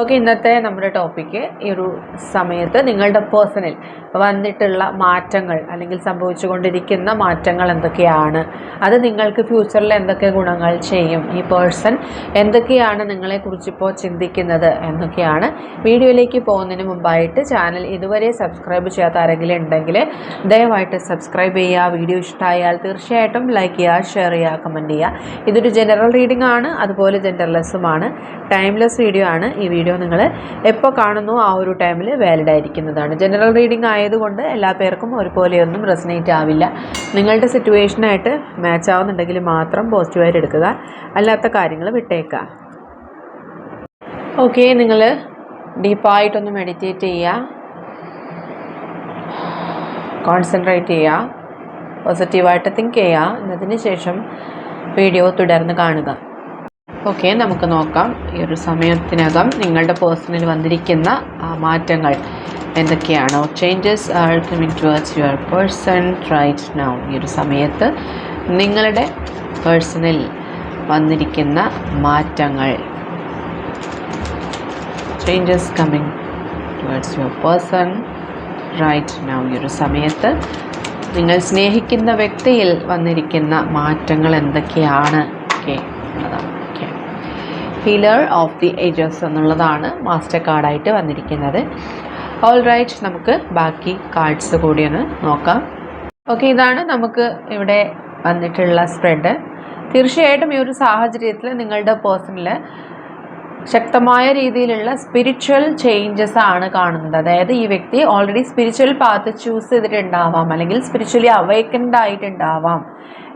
Okay ഇന്നത്തെ നമ്മുടെ topic ഈ ഒരു സമയത്ത് നിങ്ങളുടെ പേഴ്സണൽ വന്നിട്ടുള്ള മാറ്റങ്ങൾ അല്ലെങ്കിൽ സംഭവിച്ചുകൊണ്ടിരിക്കുന്ന മാറ്റങ്ങൾ എന്തൊക്കെയാണ്? അത് നിങ്ങൾക്ക് ഫ്യൂച്ചറിൽ എന്തൊക്കെ ഗുണങ്ങൾ ചെയ്യും? ഈ പേഴ്സൺ എന്തൊക്കെയാണ് നിങ്ങളെക്കുറിച്ച് ഇപ്പോൾ ചിന്തിക്കുന്നത് എന്നൊക്കെയാണ് വീഡിയോയിലേക്ക് പോകുന്നതിന് മുമ്പായിട്ട് ചാനൽ ഇതുവരെ സബ്സ്ക്രൈബ് ചെയ്യാത്ത ആരെങ്കിലും ഉണ്ടെങ്കിൽ ദയവായിട്ട് സബ്സ്ക്രൈബ് ചെയ്യുക. വീഡിയോ ഇഷ്ടമായാൽ തീർച്ചയായിട്ടും ലൈക്ക് ചെയ്യുക ഷെയർ ചെയ്യുക കമന്റ് ചെയ്യുക. ഇതൊരു ജനറൽ റീഡിംഗ് ആണ് അതുപോലെ ജെൻഡർലെസ്സുമാണ് ടൈംലെസ് വീഡിയോ ആണ് ഈ നിങ്ങൾ എപ്പോൾ കാണുന്നു ആ ഒരു ടൈമിൽ വാലിഡ് ആയിരിക്കുന്നതാണ്. ജനറൽ റീഡിംഗ് ആയതുകൊണ്ട് എല്ലാ പേർക്കും ഒരുപോലെയൊന്നും റെസനേറ്റ് ആവില്ല. നിങ്ങളുടെ സിറ്റുവേഷനായിട്ട് മാച്ച് ആവുന്നുണ്ടെങ്കിൽ മാത്രം പോസിറ്റീവായിട്ട് എടുക്കുക. അല്ലാത്ത കാര്യങ്ങൾ വിട്ടേക്കുക. ഓക്കെ നിങ്ങൾ ഡീപ്പായിട്ടൊന്ന് മെഡിറ്റേറ്റ് ചെയ്യുക. കോൺസെൻട്രേറ്റ് ചെയ്യുക. പോസിറ്റീവായിട്ട് തിങ്ക് ചെയ്യുക. എന്നതിന് ശേഷം വീഡിയോ തുടർന്ന് കാണുക. ഓക്കെ നമുക്ക് നോക്കാം. ഈ ഒരു സമയത്തിനകം നിങ്ങളുടെ പേഴ്സണിൽ വന്നിരിക്കുന്ന മാറ്റങ്ങൾ എന്തൊക്കെയാണോ? Changes are coming towards your person right now ഈ ഒരു സമയത്ത് നിങ്ങളുടെ പേഴ്സണിൽ വന്നിരിക്കുന്ന മാറ്റങ്ങൾ. Changes coming towards your person right now ഈ ഒരു സമയത്ത് നിങ്ങൾ സ്നേഹിക്കുന്ന വ്യക്തിയിൽ വന്നിരിക്കുന്ന മാറ്റങ്ങൾ എന്തൊക്കെയാണ്? Okay healer of the ages എന്നുള്ളതാണ് മാസ്റ്റർ കാർഡായിട്ട് വന്നിരിക്കുന്നത്. ഓൾ റൈറ്റ് നമുക്ക് ബാക്കി കാർഡ്സ് കൂടി ഒന്ന് നോക്കാം. ഓക്കെ ഇതാണ് നമുക്ക് ഇവിടെ വന്നിട്ടുള്ള സ്പ്രെഡ് തീർച്ചയായിട്ടും ഈ ഒരു സാഹചര്യത്തിൽ നിങ്ങളുടെ പേഴ്സണിൽ ശക്തമായ രീതിയിലുള്ള സ്പിരിച്വൽ ചേഞ്ചസ് ആണ് കാണുന്നത്. അതായത് ഈ വ്യക്തി ഓൾറെഡി സ്പിരിച്വൽ പാത്ത് ചൂസ് ചെയ്തിട്ടുണ്ടാവാം അല്ലെങ്കിൽ സ്പിരിച്വലി അവൈക്കൻഡ് ആയിട്ടുണ്ടാവാം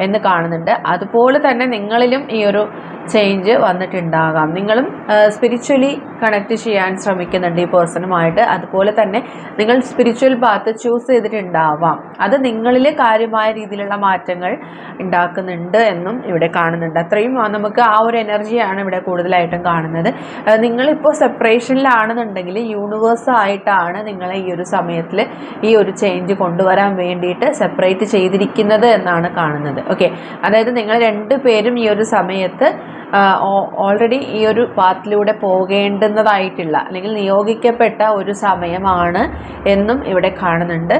എന്ന് കാണുന്നുണ്ട്. അതുപോലെ തന്നെ നിങ്ങളിലും ഈ ഒരു ചേഞ്ച് വന്നിട്ടുണ്ടാകാം. നിങ്ങളും സ്പിരിച്വലി കണക്ട് ചെയ്യാൻ ശ്രമിക്കുന്നുണ്ട് ഈ പേഴ്സണുമായിട്ട് അതുപോലെ തന്നെ നിങ്ങൾ സ്പിരിച്വൽ പാത്ത് ചൂസ് ചെയ്തിട്ടുണ്ടാവാം. അത് നിങ്ങളിൽ കാര്യമായ രീതിയിലുള്ള മാറ്റങ്ങൾ ഉണ്ടാക്കുന്നുണ്ട് എന്നും ഇവിടെ കാണുന്നുണ്ട്. അത്രയും നമുക്ക് ആ ഒരു എനർജിയാണ് ഇവിടെ കൂടുതലായിട്ടും കാണുന്നത്. നിങ്ങളിപ്പോൾ സെപ്പറേഷനിലാണെന്നുണ്ടെങ്കിൽ യൂണിവേഴ്സായിട്ടാണ് നിങ്ങളെ ഈ ഒരു സമയത്തിൽ ഈ ഒരു ചേഞ്ച് കൊണ്ടുവരാൻ വേണ്ടിയിട്ട് സെപ്പറേറ്റ് ചെയ്തിരിക്കുന്നത് എന്നാണ് കാണുന്നത്. ഓക്കെ അതായത് നിങ്ങൾ രണ്ട് പേരും ഈ ഒരു സമയത്ത് ഓൾറെഡി ഈ ഒരു പാത്തിലൂടെ പോകേണ്ടുന്നതായിട്ടുള്ള അല്ലെങ്കിൽ നിയോഗിക്കപ്പെട്ട ഒരു സമയമാണ് എന്നും ഇവിടെ കാണുന്നുണ്ട്.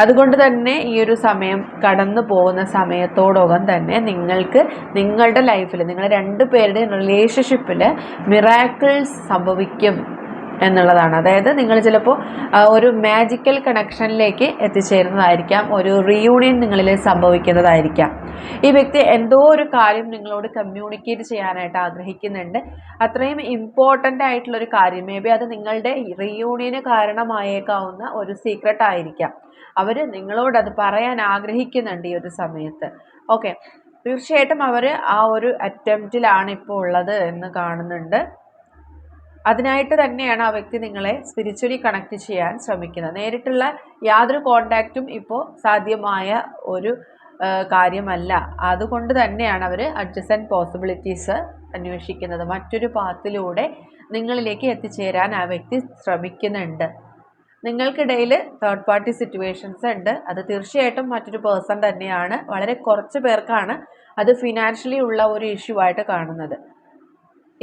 അതുകൊണ്ട് തന്നെ ഈ ഒരു സമയം കടന്നു പോകുന്ന സമയത്തോടൊപ്പം തന്നെ നിങ്ങൾക്ക് നിങ്ങളുടെ ലൈഫിൽ നിങ്ങളുടെ രണ്ട് പേരുടെ റിലേഷൻഷിപ്പിൽ മിറാക്കിൾസ് സംഭവിക്കും. എന്നുള്ളതാണ്. അതായത് നിങ്ങൾ ചിലപ്പോൾ ഒരു മാജിക്കൽ കണക്ഷനിലേക്ക് എത്തിച്ചേരുന്നതായിരിക്കാം. ഒരു റീയൂണിയൻ നിങ്ങളിൽ സംഭവിക്കുന്നതായിരിക്കാം. ഈ വ്യക്തി എന്തോ ഒരു കാര്യം നിങ്ങളോട് കമ്മ്യൂണിക്കേറ്റ് ചെയ്യാനായിട്ട് ആഗ്രഹിക്കുന്നുണ്ട്. അത്രയും ഇമ്പോർട്ടന്റ് ആയിട്ടുള്ളൊരു കാര്യം. മേ ബി അത് നിങ്ങളുടെ റീയൂണിയന് കാരണമായേക്കാവുന്ന ഒരു സീക്രട്ട് ആയിരിക്കാം. അവർ നിങ്ങളോട് അത് പറയാൻ ആഗ്രഹിക്കുന്നുണ്ട് ഈ ഒരു സമയത്ത്. ഓക്കെ തീർച്ചയായിട്ടും അവർ ആ ഒരു അറ്റംപ്റ്റിലാണ് ഇപ്പോൾ ഉള്ളത് എന്ന് കാണുന്നുണ്ട്. അതിനായിട്ട് തന്നെയാണ് ആ വ്യക്തി നിങ്ങളെ സ്പിരിച്വലി കണക്ട് ചെയ്യാൻ ശ്രമിക്കുന്നത്. നേരിട്ടുള്ള യാതൊരു കോണ്ടാക്റ്റും ഇപ്പോൾ സാധ്യമായ ഒരു കാര്യമല്ല. അതുകൊണ്ട് തന്നെയാണ് അവർ അഡ്ജസന്റ് പോസിബിലിറ്റീസ് അന്വേഷിക്കുന്നത്. മറ്റൊരു പാത്തിലൂടെ നിങ്ങളിലേക്ക് എത്തിച്ചേരാൻ ആ വ്യക്തി ശ്രമിക്കുന്നുണ്ട്. നിങ്ങൾക്കിടയിൽ തേർഡ് പാർട്ടി സിറ്റുവേഷൻസ് ഉണ്ട്. അത് തീർച്ചയായിട്ടും മറ്റൊരു പേഴ്സൺ തന്നെയാണ്. വളരെ കുറച്ച് പേർക്കാണ് അത് ഫിനാൻഷ്യലി ഉള്ള ഒരു ഇഷ്യൂ ആയിട്ട് കാണുന്നത്.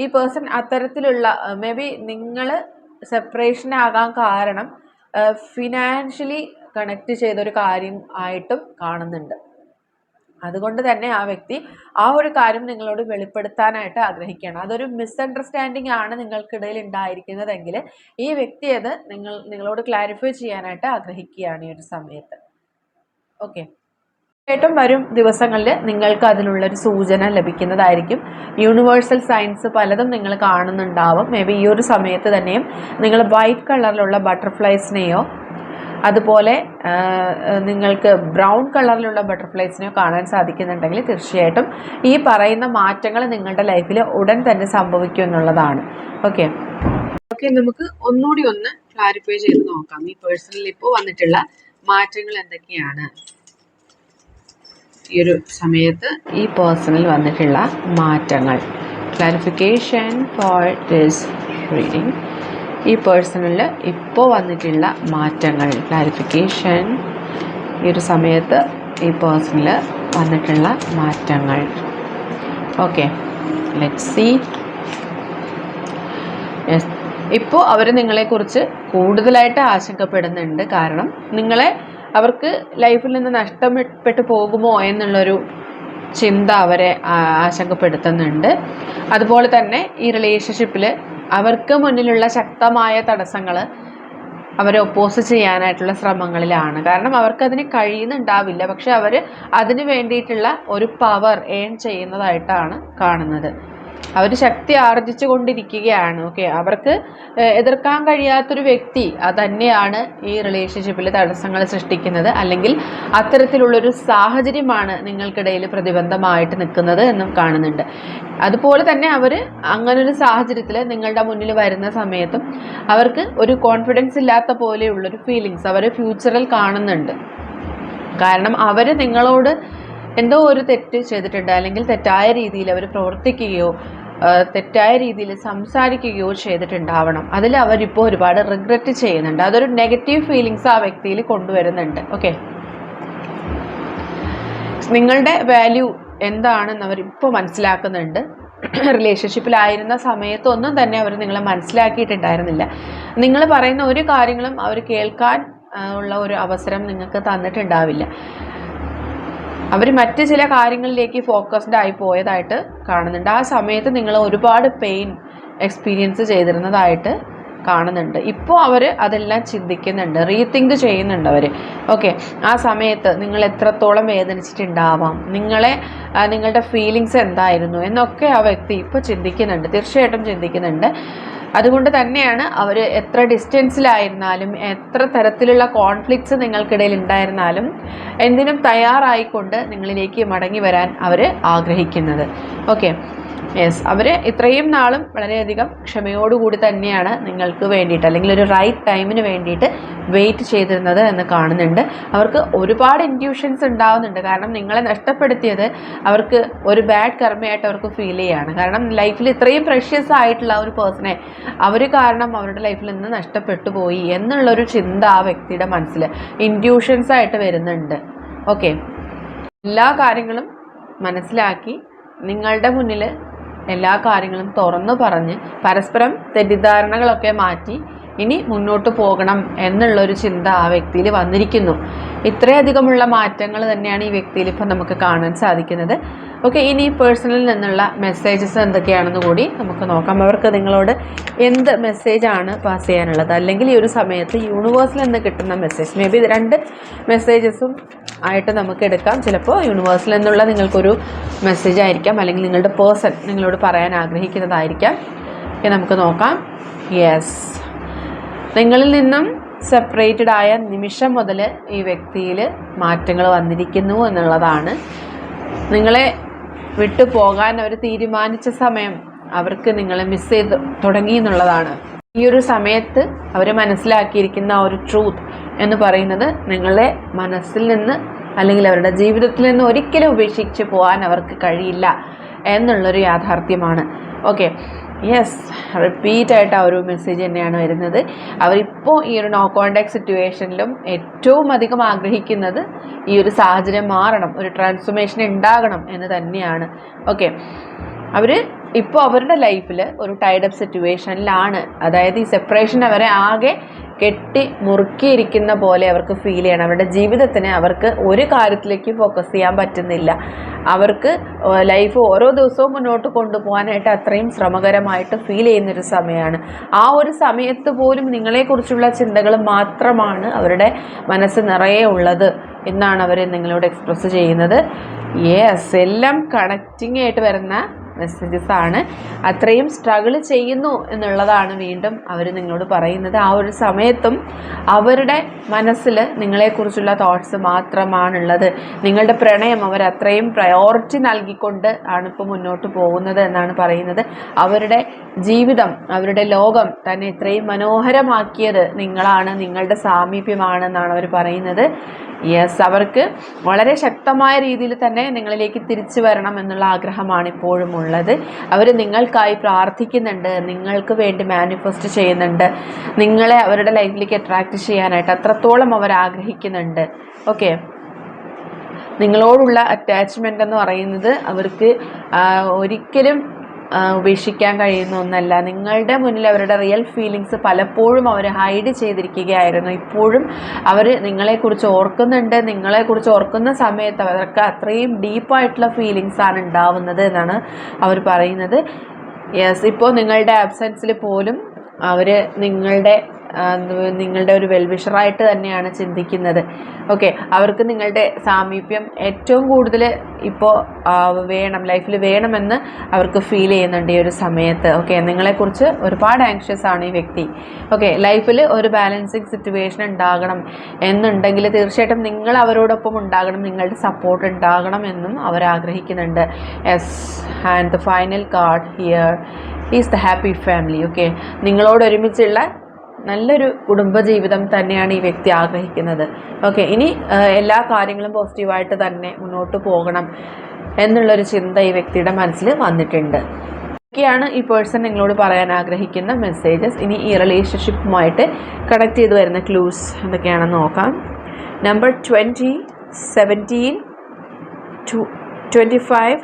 ഈ പേഴ്സൺ അത്തരത്തിലുള്ള മേ ബി നിങ്ങൾ സെപ്പറേഷൻ ആകാൻ കാരണം ഫിനാൻഷ്യലി കണക്ട് ചെയ്തൊരു കാര്യം ആയിട്ടും കാണുന്നുണ്ട്. അതുകൊണ്ട് തന്നെ ആ വ്യക്തി ആ ഒരു കാര്യം നിങ്ങളോട് വെളിപ്പെടുത്താനായിട്ട് ആഗ്രഹിക്കുകയാണ്. അതൊരു മിസ്അണ്ടർസ്റ്റാൻഡിംഗ് ആണ് നിങ്ങൾക്കിടയിൽ ഉണ്ടായിരിക്കുന്നതെങ്കിൽ ഈ വ്യക്തി അത് നിങ്ങൾ നിങ്ങളോട് ക്ലാരിഫൈ ചെയ്യാനായിട്ട് ആഗ്രഹിക്കുകയാണ് ഈ ഒരു സമയത്ത്. ഓക്കെ തീർച്ചയായിട്ടും വരും ദിവസങ്ങളിൽ നിങ്ങൾക്ക് അതിനുള്ളൊരു സൂചന ലഭിക്കുന്നതായിരിക്കും. യൂണിവേഴ്സൽ സയൻസ് പലതും നിങ്ങൾ കാണുന്നുണ്ടാവും. മേ ബി ഈ ഒരു സമയത്ത് തന്നെയും നിങ്ങൾ വൈറ്റ് കളറിലുള്ള ബട്ടർഫ്ലൈസിനെയോ അതുപോലെ നിങ്ങൾക്ക് ബ്രൗൺ കളറിലുള്ള ബട്ടർഫ്ലൈസിനെയോ കാണാൻ സാധിക്കുന്നുണ്ടെങ്കിൽ തീർച്ചയായിട്ടും ഈ പറയുന്ന മാറ്റങ്ങൾ നിങ്ങളുടെ ലൈഫിൽ ഉടൻ തന്നെ സംഭവിക്കും എന്നുള്ളതാണ്. ഓക്കെ ഓക്കെ നമുക്ക് ഒന്നുകൂടി ഒന്ന് ക്ലാരിഫൈ ചെയ്ത് നോക്കാം. ഈ പേഴ്സണലി ഇപ്പോൾ വന്നിട്ടുള്ള മാറ്റങ്ങൾ എന്തൊക്കെയാണ്? ഈ ഒരു സമയത്ത് ഈ പേഴ്സണിൽ വന്നിട്ടുള്ള മാറ്റങ്ങൾ. ക്ലാരിഫിക്കേഷൻ ഫോർ ദിസ് റീഡിങ് ഈ പേഴ്സണിൽ ഇപ്പോൾ വന്നിട്ടുള്ള മാറ്റങ്ങൾ. ക്ലാരിഫിക്കേഷൻ ഈ ഒരു സമയത്ത് ഈ പേഴ്സണിൽ വന്നിട്ടുള്ള മാറ്റങ്ങൾ. ഓക്കെ ലെറ്റ് സി യെസ് ഇപ്പോൾ അവർ നിങ്ങളെക്കുറിച്ച് കൂടുതലായിട്ട് ആശങ്കപ്പെടുന്നുണ്ട്. കാരണം നിങ്ങളെ അവർക്ക് ലൈഫിൽ നിന്ന് നഷ്ടപ്പെട്ടു പോകുമോ എന്നുള്ളൊരു ചിന്ത അവരെ ആശങ്കപ്പെടുത്തുന്നുണ്ട്. അതുപോലെ തന്നെ ഈ റിലേഷൻഷിപ്പിൽ അവർക്ക് മുന്നിലുള്ള ശക്തമായ തടസ്സങ്ങൾ അവരെ ഒപ്പോസ് ചെയ്യാനായിട്ടുള്ള ശ്രമങ്ങളിലാണ്. കാരണം അവർക്കതിന് കഴിയുന്നുണ്ടാവില്ല. പക്ഷെ അവർ അതിന് വേണ്ടിയിട്ടുള്ള ഒരു പവർ ഏൺ ചെയ്യുന്നതായിട്ടാണ് കാണുന്നത്. അവർ ശക്തി ആർജിച്ചു കൊണ്ടിരിക്കുകയാണ് ഓക്കെ അവർക്ക് എതിർക്കാൻ കഴിയാത്തൊരു വ്യക്തി തന്നെയാണ് ഈ റിലേഷൻഷിപ്പിൽ തടസ്സങ്ങൾ സൃഷ്ടിക്കുന്നത്. അല്ലെങ്കിൽ അത്തരത്തിലുള്ളൊരു സാഹചര്യമാണ് നിങ്ങൾക്കിടയിൽ പ്രതിബന്ധമായിട്ട് നിൽക്കുന്നത് എന്നും കാണുന്നുണ്ട്. അതുപോലെ തന്നെ അവർ അങ്ങനൊരു സാഹചര്യത്തിൽ നിങ്ങളുടെ മുന്നിൽ വരുന്ന സമയത്തും അവർക്ക് ഒരു കോൺഫിഡൻസ് ഇല്ലാത്ത പോലെയുള്ളൊരു ഫീലിങ്സ് അവർ ഫ്യൂച്ചറിൽ കാണുന്നുണ്ട്. കാരണം അവർ നിങ്ങളോട് എന്തോ ഒരു തെറ്റ് ചെയ്തിട്ടുണ്ട്. അല്ലെങ്കിൽ തെറ്റായ രീതിയിൽ അവർ പ്രവർത്തിക്കുകയോ തെറ്റായ രീതിയിൽ സംസാരിക്കുകയോ ചെയ്തിട്ടുണ്ടാവണം. അതിൽ അവരിപ്പോൾ ഒരുപാട് റിഗ്രറ്റ് ചെയ്യുന്നുണ്ട്. അതൊരു നെഗറ്റീവ് ഫീലിങ്സ് ആ വ്യക്തിയിൽ കൊണ്ടുവരുന്നുണ്ട്. ഓക്കെ നിങ്ങളുടെ വാല്യൂ എന്താണെന്ന് അവരിപ്പോൾ മനസ്സിലാക്കുന്നുണ്ട്. റിലേഷൻഷിപ്പിലായിരുന്ന സമയത്തൊന്നും തന്നെ അവർ നിങ്ങളെ മനസ്സിലാക്കിയിട്ടുണ്ടായിരുന്നില്ല. നിങ്ങൾ പറയുന്ന ഒരു കാര്യങ്ങളും അവർ കേൾക്കാൻ ഉള്ള ഒരു അവസരം നിങ്ങൾക്ക് തന്നിട്ടുണ്ടാവില്ല. അവർ മറ്റ് ചില കാര്യങ്ങളിലേക്ക് ഫോക്കസ്ഡ് ആയി പോയതായിട്ട് കാണുന്നുണ്ട്. ആ സമയത്ത് നിങ്ങൾ ഒരുപാട് പെയിൻ എക്സ്പീരിയൻസ് ചെയ്തിരുന്നതായിട്ട് കാണുന്നുണ്ട്. ഇപ്പോൾ അവർ അതെല്ലാം ചിന്തിക്കുന്നുണ്ട്. റീതിങ്ക് ചെയ്യുന്നുണ്ട് അവർ ഓക്കെ ആ സമയത്ത് നിങ്ങൾ എത്രത്തോളം വേദനിച്ചിട്ടുണ്ടാവാം? നിങ്ങളെ നിങ്ങളുടെ ഫീലിങ്സ് എന്തായിരുന്നു? എന്നൊക്കെ ആ വ്യക്തി ഇപ്പോൾ ചിന്തിക്കുന്നുണ്ട്. തീർച്ചയായിട്ടും ചിന്തിക്കുന്നുണ്ട്. അതുകൊണ്ട് തന്നെയാണ് അവർ എത്ര ഡിസ്റ്റൻസിലായിരുന്നാലും എത്ര തരത്തിലുള്ള കോൺഫ്ലിക്ട്സ് നിങ്ങൾക്കിടയിൽ ഉണ്ടായിരുന്നാലും എന്തിനും തയ്യാറായിക്കൊണ്ട് നിങ്ങളിലേക്ക് മടങ്ങി വരാൻ അവർ ആഗ്രഹിക്കുന്നത്. ഓക്കെ യെസ് അവർ ഇത്രയും നാളും വളരെയധികം ക്ഷമയോടുകൂടി തന്നെയാണ് നിങ്ങൾക്ക് വേണ്ടിയിട്ട് അല്ലെങ്കിൽ ഒരു റൈറ്റ് ടൈമിന് വേണ്ടിയിട്ട് വെയിറ്റ് ചെയ്തിരുന്നത് എന്ന് കാണുന്നുണ്ട്. അവർക്ക് ഒരുപാട് ഇൻഡ്യൂഷൻസ് ഉണ്ടാവുന്നുണ്ട്. കാരണം നിങ്ങളെ നഷ്ടപ്പെടുത്തിയത് അവർക്ക് ഒരു ബാഡ് കർമ്മയായിട്ട് അവർക്ക് ഫീൽ ചെയ്യാണ്. കാരണം ലൈഫിൽ ഇത്രയും പ്രഷ്യസ് ആയിട്ടുള്ള ഒരു പേഴ്സണെ അവർ കാരണം അവരുടെ ലൈഫിൽ നിന്ന് നഷ്ടപ്പെട്ടു പോയി എന്നുള്ളൊരു ചിന്ത ആ വ്യക്തിയുടെ മനസ്സിൽ ഇൻഡ്യൂഷൻസ് ആയിട്ട് വരുന്നുണ്ട്. ഓക്കെ എല്ലാ കാര്യങ്ങളും മനസ്സിലാക്കി നിങ്ങളുടെ മുന്നിൽ എല്ലാ കാര്യങ്ങളും തുറന്നു പറഞ്ഞ് പരസ്പരം തെറ്റിദ്ധാരണകളൊക്കെ മാറ്റി ഇനി മുന്നോട്ട് പോകണം എന്നുള്ളൊരു ചിന്ത ആ വ്യക്തിയിൽ വന്നിരിക്കുന്നു. ഇത്രയധികമുള്ള മാറ്റങ്ങൾ തന്നെയാണ് ഈ വ്യക്തിയിൽ ഇപ്പം നമുക്ക് കാണാൻ സാധിക്കുന്നത്. ഓക്കെ ഇനി പേഴ്സണലിൽ നിന്നുള്ള മെസ്സേജസ് എന്തൊക്കെയാണെന്ന് കൂടി നമുക്ക് നോക്കാം. അവർക്ക് നിങ്ങളോട് എന്ത് മെസ്സേജാണ് പാസ് ചെയ്യാനുള്ളത്? അല്ലെങ്കിൽ ഈ ഒരു സമയത്ത് യൂണിവേഴ്സിൽ നിന്ന് കിട്ടുന്ന മെസ്സേജ് മേ ബി രണ്ട് മെസ്സേജസും ആയിട്ട് നമുക്ക് എടുക്കാം. ചിലപ്പോൾ യൂണിവേഴ്സിൽ നിന്നുള്ള നിങ്ങൾക്കൊരു മെസ്സേജ് ആയിരിക്കാം. അല്ലെങ്കിൽ നിങ്ങളുടെ പേഴ്സൺ നിങ്ങളോട് പറയാൻ ആഗ്രഹിക്കുന്നതായിരിക്കാം. നമുക്ക് നോക്കാം. യെസ് നിങ്ങളിൽ നിന്നും സെപ്പറേറ്റഡ് ആയ നിമിഷം മുതൽ ഈ വ്യക്തിയിൽ മാറ്റങ്ങൾ വന്നിരിക്കുന്നു എന്നുള്ളതാണ്. നിങ്ങളെ വിട്ടു പോകാൻ അവർ തീരുമാനിച്ച സമയം അവർക്ക് നിങ്ങളെ മിസ് ചെയ്ത് തുടങ്ങി എന്നുള്ളതാണ്. ഈ ഒരു സമയത്ത് അവർ മനസ്സിലാക്കിയിരിക്കുന്ന ആ ഒരു ട്രൂത്ത് എന്ന് പറയുന്നത് നിങ്ങളെ മനസ്സിൽ നിന്ന് അല്ലെങ്കിൽ അവരുടെ ജീവിതത്തിൽ നിന്ന് ഒരിക്കലും ഉപേക്ഷിച്ച് പോകാൻ അവർക്ക് കഴിയില്ല എന്നുള്ളൊരു യാഥാർത്ഥ്യമാണ്. ഓക്കെ യെസ് റിപ്പീറ്റ് ആയിട്ട് ആ ഒരു മെസ്സേജ് തന്നെയാണ് വരുന്നത്. അവരിപ്പോൾ ഈ ഒരു നോ കോണ്ടാക്ട് സിറ്റുവേഷനിലും ഏറ്റവും അധികം ആഗ്രഹിക്കുന്നത് ഈ ഒരു സാഹചര്യം മാറണം ഒരു ട്രാൻസ്ഫോർമേഷൻ ഉണ്ടാകണം എന്ന് തന്നെയാണ്. ഓക്കെ അവർ ഇപ്പോൾ അവരുടെ ലൈഫിൽ ഒരു ടൈഡപ്പ് സിറ്റുവേഷനിലാണ് അതായത് ഈ സെപ്പറേഷൻ അവരെ ആകെ കെട്ടി മുറുക്കിയിരിക്കുന്ന പോലെ അവർക്ക് ഫീൽ ചെയ്യണം. അവരുടെ ജീവിതത്തിന് അവർക്ക് ഒരു കാര്യത്തിലേക്ക് ഫോക്കസ് ചെയ്യാൻ പറ്റുന്നില്ല. അവർക്ക് ലൈഫ് ഓരോ ദിവസവും മുന്നോട്ട് കൊണ്ടുപോകാനായിട്ട് അത്രയും ശ്രമകരമായിട്ട് ഫീൽ ചെയ്യുന്നൊരു സമയമാണ് ആ ഒരു സമയത്ത് പോലും നിങ്ങളെക്കുറിച്ചുള്ള ചിന്തകൾ മാത്രമാണ് അവരുടെ മനസ്സ് നിറയെ ഉള്ളത്. എന്നാണ് അവർ നിങ്ങളോട് എക്സ്പ്രസ് ചെയ്യുന്നത്. യെസ് എല്ലാം കണക്റ്റിംഗ് ആയിട്ട് വരുന്ന മെസ്സേജസ് ആണ്. അത്രയും സ്ട്രഗിൾ ചെയ്യുന്നു എന്നുള്ളതാണ് വീണ്ടും അവർ നിങ്ങളോട് പറയുന്നത്. ആ ഒരു സമയത്തും അവരുടെ മനസ്സിൽ നിങ്ങളെക്കുറിച്ചുള്ള തോട്ട്സ് മാത്രമാണുള്ളത്. നിങ്ങളുടെ പ്രണയം അവർ അത്രയും പ്രയോറിറ്റി നൽകിക്കൊണ്ട് ആണ് ഇപ്പോൾ മുന്നോട്ട് പോകുന്നത് എന്നാണ് പറയുന്നത്. അവരുടെ ജീവിതം അവരുടെ ലോകം തന്നെ ഇത്രയും മനോഹരമാക്കിയത് നിങ്ങളാണ് നിങ്ങളുടെ സാമീപ്യമാണെന്നാണ് അവർ പറയുന്നത്. യെസ് അവർക്ക് വളരെ ശക്തമായ രീതിയിൽ തന്നെ നിങ്ങളിലേക്ക് തിരിച്ചു വരണം എന്നുള്ള ആഗ്രഹമാണ് ഇപ്പോഴും ഉള്ളത്. അവർ നിങ്ങൾക്കായി പ്രാർത്ഥിക്കുന്നുണ്ട് നിങ്ങൾക്ക് വേണ്ടി മാനിഫെസ്റ്റ് ചെയ്യുന്നുണ്ട് നിങ്ങളെ അവരുടെ ലൈഫിലേക്ക് അട്രാക്റ്റ് ചെയ്യാനായിട്ട് അത്രത്തോളം അവർ ആഗ്രഹിക്കുന്നുണ്ട്. ഓക്കെ നിങ്ങളോടുള്ള അറ്റാച്ച്മെന്റ് എന്ന് പറയുന്നത് അവർക്ക് ഒരിക്കലും ഉപേക്ഷിക്കാൻ കഴിയുന്ന ഒന്നല്ല. നിങ്ങളുടെ മുന്നിൽ അവരുടെ റിയൽ ഫീലിങ്സ് പലപ്പോഴും അവർ ഹൈഡ് ചെയ്തിരിക്കുകയായിരുന്നു. ഇപ്പോഴും അവർ നിങ്ങളെക്കുറിച്ച് ഓർക്കുന്നുണ്ട്. നിങ്ങളെക്കുറിച്ച് ഓർക്കുന്ന സമയത്ത് അവർക്ക് അത്രയും ഡീപ്പായിട്ടുള്ള ഫീലിങ്സ് ആണ് ഉണ്ടാവുന്നത് എന്നാണ് അവർ പറയുന്നത്. യെസ് ഇപ്പോൾ നിങ്ങളുടെ ആബ്സെൻസിൽ പോലും അവർ നിങ്ങളുടെ നിങ്ങളുടെ ഒരു വെൽവിഷറായിട്ട് തന്നെയാണ് ചിന്തിക്കുന്നത്. ഓക്കെ അവർക്ക് നിങ്ങളുടെ സാമീപ്യം ഏറ്റവും കൂടുതൽ ഇപ്പോൾ വേണം ലൈഫിൽ വേണമെന്ന് അവർക്ക് ഫീൽ ചെയ്യുന്നുണ്ട് ഈ ഒരു സമയത്ത്. ഓക്കെ നിങ്ങളെക്കുറിച്ച് ഒരുപാട് ആങ്ഷ്യസ് ആണ് ഈ വ്യക്തി. ഓക്കെ ലൈഫിൽ ഒരു ബാലൻസിങ് സിറ്റുവേഷൻ ഉണ്ടാകണം എന്നുണ്ടെങ്കിൽ തീർച്ചയായിട്ടും നിങ്ങൾ അവരോടൊപ്പം ഉണ്ടാകണം നിങ്ങളുടെ സപ്പോർട്ട് ഉണ്ടാകണം എന്നും അവർ ആഗ്രഹിക്കുന്നുണ്ട്. Yes and the final card here is the happy family okay നിങ്ങളോട് ഒരുമിച്ചുള്ള നല്ലൊരു കുടുംബജീവിതം തന്നെയാണ് ഈ വ്യക്തി ആഗ്രഹിക്കുന്നത്. ഓക്കെ ഇനി എല്ലാ കാര്യങ്ങളും പോസിറ്റീവായിട്ട് തന്നെ മുന്നോട്ട് പോകണം എന്നുള്ളൊരു ചിന്ത ഈ വ്യക്തിയുടെ മനസ്സിൽ വന്നിട്ടുണ്ട്. ഒക്കെയാണ് ഈ പേഴ്സൺ നിങ്ങളോട് പറയാൻ ആഗ്രഹിക്കുന്ന മെസ്സേജസ് ഇനി ഈ റിലേഷൻഷിപ്പുമായിട്ട് കണക്ട് ചെയ്ത് വരുന്ന ക്ലൂസ് എന്തൊക്കെയാണെന്ന് നോക്കാം. Number twenty seventeen two twenty five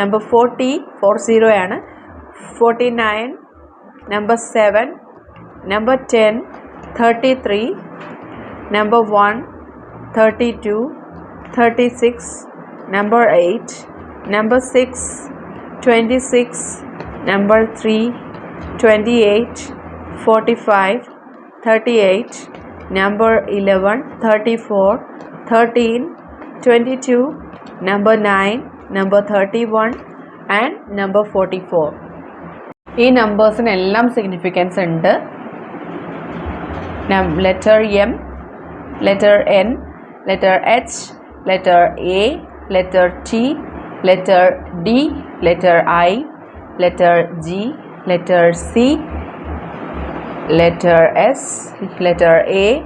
number forty four zero ആണ്. Forty nine number seven eight number six twenty six number three twenty eight forty five thirty eight number eleven thirty four thirteen twenty two number nine number thirty one and number forty four ഈ നമ്പേഴ്സിനെല്ലാം significance ഉണ്ട്. Now, letter M, letter N, letter H, letter A, letter T, letter D, letter I, letter G, letter C, letter S, letter A,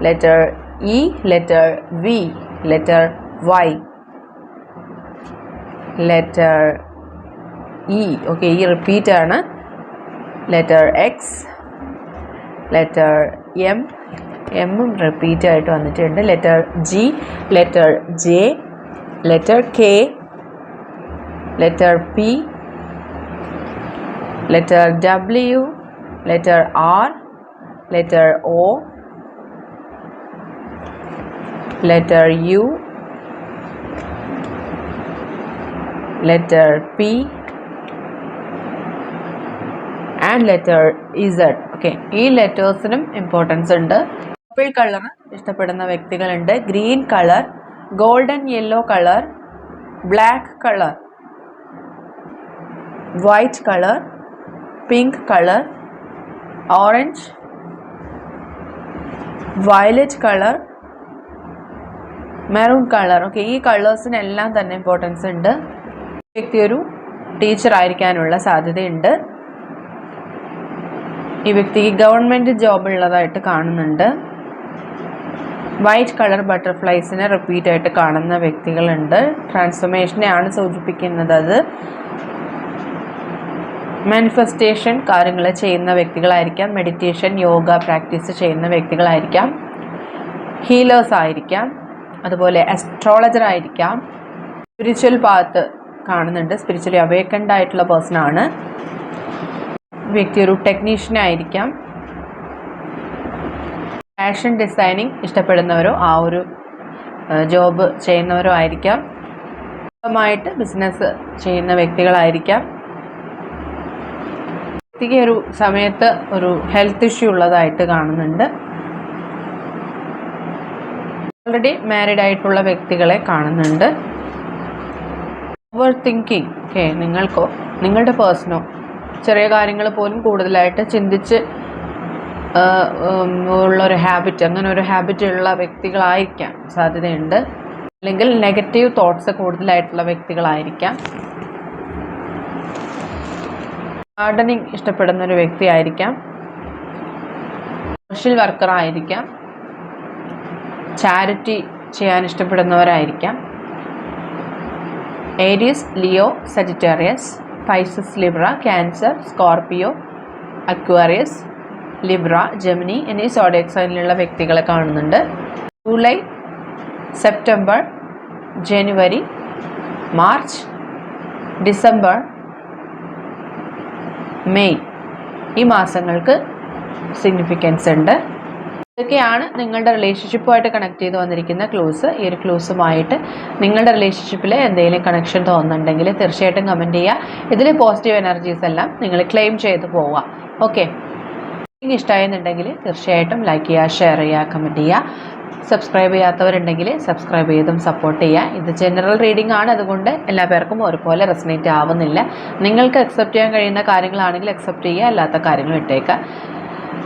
letter E, letter V, letter Y, letter E. Okay, here repeat. Anna. Letter X, letter M എമ്മും repeat ആയിട്ട് വന്നിട്ടുണ്ട് letter G letter J letter K letter P letter W letter R letter O letter U letter P and letter Z Okay. ഈ ലെറ്റേഴ്സിനും importance ഉണ്ട്. Purple colour ഇഷ്ടപ്പെടുന്ന വ്യക്തികളുണ്ട്. Green colour golden yellow colour black colour white colour pink colour orange violet colour maroon colour okay ഈ കളേഴ്സിനെല്ലാം തന്നെ importance ഉണ്ട്. വ്യക്തി ഒരു ടീച്ചർ ആയിരിക്കാനുള്ള സാധ്യതയുണ്ട്. ഈ വ്യക്തിക്ക് ഗവൺമെന്റ് ജോബ് ഉള്ളതായിട്ട് കാണുന്നുണ്ട്. വൈറ്റ് കളർ ബട്ടർഫ്ലൈസിനെ റിപ്പീറ്റ് ആയിട്ട് കാണുന്ന വ്യക്തികളുണ്ട്. ട്രാൻസ്ഫോർമേഷനെയാണ് സൂചിപ്പിക്കുന്നത് അത്. മാനിഫെസ്റ്റേഷൻ കാര്യങ്ങൾ ചെയ്യുന്ന വ്യക്തികളായിരിക്കാം. മെഡിറ്റേഷൻ യോഗ പ്രാക്ടീസ് ചെയ്യുന്ന വ്യക്തികളായിരിക്കാം. ഹീലേഴ്സ് ആയിരിക്കാം. അതുപോലെ അസ്ട്രോളജർ ആയിരിക്കാം. സ്പിരിച്വൽ പാത്ത് കാണുന്നുണ്ട്. സ്പിരിച്വലി അവേക്കൻഡ് ആയിട്ടുള്ള പേഴ്സൺ ആണ്. വ്യക്തി ഒരു ടെക്നീഷ്യനായിരിക്കാം ഫാഷൻ ഡിസൈനിങ് ഇഷ്ടപ്പെടുന്നവരോ ആ ഒരു ജോബ് ചെയ്യുന്നവരോ ആയിരിക്കാം. സ്വന്തമായിട്ട് ബിസിനസ് ചെയ്യുന്ന വ്യക്തികളായിരിക്കാം. വ്യക്തിക്ക് ഒരു സമയത്ത് ഒരു ഹെൽത്ത് ഇഷ്യൂ ഉള്ളതായിട്ട് കാണുന്നുണ്ട്. ഓൾറെഡി മാരീഡ് ആയിട്ടുള്ള വ്യക്തികളെ കാണുന്നുണ്ട്. ഓവർ തിങ്കിങ് ഓക്കെ നിങ്ങൾക്കോ നിങ്ങളുടെ പേഴ്സണോ ചെറിയ കാര്യങ്ങൾ പോലും കൂടുതലായിട്ട് ചിന്തിച്ച് ഉള്ളൊരു ഹാബിറ്റ് അങ്ങനെ ഒരു ഹാബിറ്റ് ഉള്ള വ്യക്തികളായിരിക്കാം സാധ്യതയുണ്ട്. അല്ലെങ്കിൽ നെഗറ്റീവ് തോട്ട്സ് കൂടുതലായിട്ടുള്ള വ്യക്തികളായിരിക്കാം. ഗാർഡനിങ് ഇഷ്ടപ്പെടുന്ന ഒരു വ്യക്തിയായിരിക്കാം. സോഷ്യൽ വർക്കർ ആയിരിക്കാം. ചാരിറ്റി ചെയ്യാൻ ഇഷ്ടപ്പെടുന്നവരായിരിക്കാം. Aries Leo Sagittarius Pisces Libra cancer Scorpio Aquarius Libra Gemini എന്നീ സോഡിയക് സൈനിലുള്ള വ്യക്തികളെ കാണുന്നുണ്ട്. ജൂലൈ സെപ്റ്റംബർ ജനുവരി മാർച്ച് ഡിസംബർ മെയ് ഈ മാസങ്ങൾക്ക് സിഗ്നിഫിക്കൻസ് ഉണ്ട്. ഇതൊക്കെയാണ് നിങ്ങളുടെ റിലേഷൻഷിപ്പുമായിട്ട് കണക്ട് ചെയ്ത് വന്നിരിക്കുന്ന ക്ലൂസ് ഈ ഒരു ക്ലൂസുമായിട്ട് നിങ്ങളുടെ റിലേഷൻഷിപ്പിൽ എന്തെങ്കിലും കണക്ഷൻ തോന്നുന്നുണ്ടെങ്കിൽ തീർച്ചയായിട്ടും കമന്റ് ചെയ്യുക. ഇതിൽ പോസിറ്റീവ് എനർജീസ് എല്ലാം നിങ്ങൾ ക്ലെയിം ചെയ്ത് പോവുക. ഓക്കെ ഇഷ്ടമായെന്നുണ്ടെങ്കിൽ തീർച്ചയായിട്ടും ലൈക്ക് ചെയ്യുക ഷെയർ ചെയ്യുക കമന്റ് ചെയ്യുക. സബ്സ്ക്രൈബ് ചെയ്യാത്തവരുണ്ടെങ്കിൽ സബ്സ്ക്രൈബ് ചെയ്തും സപ്പോർട്ട് ചെയ്യുക. ഇത് ജനറൽ റീഡിംഗ് ആണ്. അതുകൊണ്ട് എല്ലാ പേർക്കും ഒരുപോലെ റെസനേറ്റ് ആവുന്നില്ല. നിങ്ങൾക്ക് അക്സെപ്റ്റ് ചെയ്യാൻ കഴിയുന്ന കാര്യങ്ങളാണെങ്കിൽ അക്സെപ്റ്റ് ചെയ്യുക. അല്ലാത്ത കാര്യങ്ങൾ ഇട്ടേക്കുക